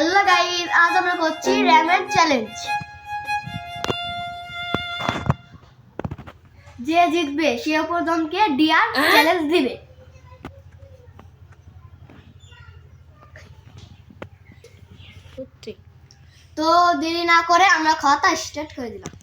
Hello guys আজ আমরা করছি র্যামের চ্যালেঞ্জ যে জিতবে সে অপরজনকে ডিয়ার চ্যালেঞ্জ দিবে। তো দেরি না করে আমরা খাওয়াটা স্টার্ট করে দিলাম।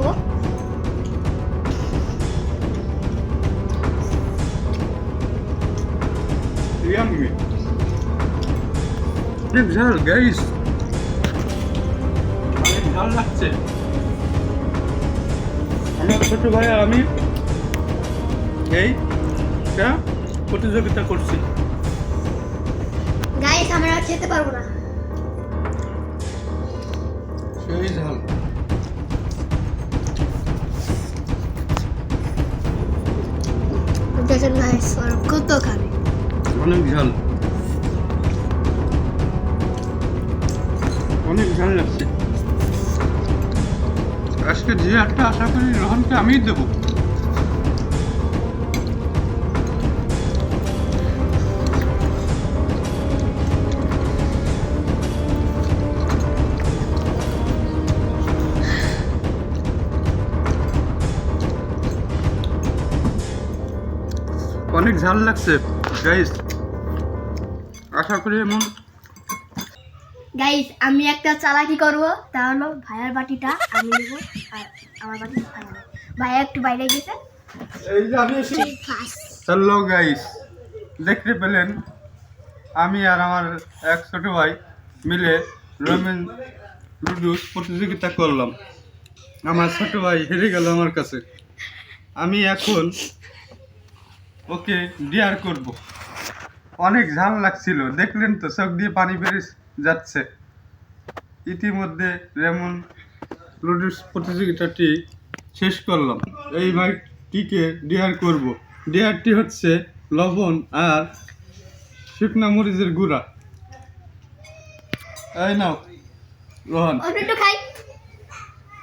গো Yummy. অনেক ঝাল গাইস অনেক ঝাল লাগছে। আমার ছোট ভাই আমি এইটা প্রতিযোগিতা করছি। গাইস আমরা আর খেতে পারব না। সেই ঝাল। কত খাবে অনেক ঝাল অনেক ঝাল লাগছে। আজকে যে একটা আশা করি রোহনকে আমিই দেবো। অনেক ঝাল লাগছে গাইস আশা করি এমন গাইস আমি একটা চালাকি করব তা হলো ভাইয়ার বাটিটা আমি নেব আর আমার বাটি ভাইয়া একটু বাইরে গেছে। এই যে আমি হ্যালো গাইস দেখতে পেলেন আমি আর আমার এক ছোট ভাই মিলে রমেন লুডুস প্রতিযোগিতা করলাম। আমার ছোট ভাই হেরে গেল আমার কাছে। আমি এখন ওকে ডিয়ার করব। অনেক ঝাল লাগছিল দেখলেন তো চোখ দিয়ে পানি বেরিয়ে যাচ্ছে। ইতিমধ্যে যেমন লুডুস প্রতিযোগিতাটি শেষ করলাম। এই ভাইটিকে ডিয়ার করব। ডিয়ারটি হচ্ছে লবণ আর শুকনা মরিচের গুঁড়া। এই নাও রোহন।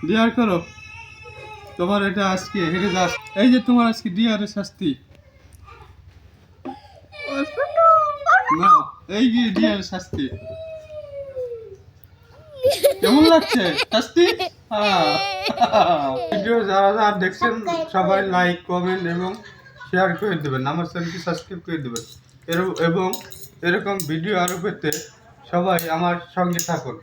ডিয়ার করো। তোমার এটা আজকে হেরে যাস এই যে তোমার আজকে ডিয়ারের শাস্তি অল্প একটু না, এই যে শাস্তি। কেমন লাগছে? শাস্তি? হ্যাঁ। ভিডিও যারা যারা দেখছেন, সবাই লাইক কমেন্ট এবং শেয়ার করে দেবেন। আমার চ্যানেলটি সাবস্ক্রাইব করে দেবেন। এবং এরকম ভিডিও আরও পেতে সবাই আমার সঙ্গে থাকুন।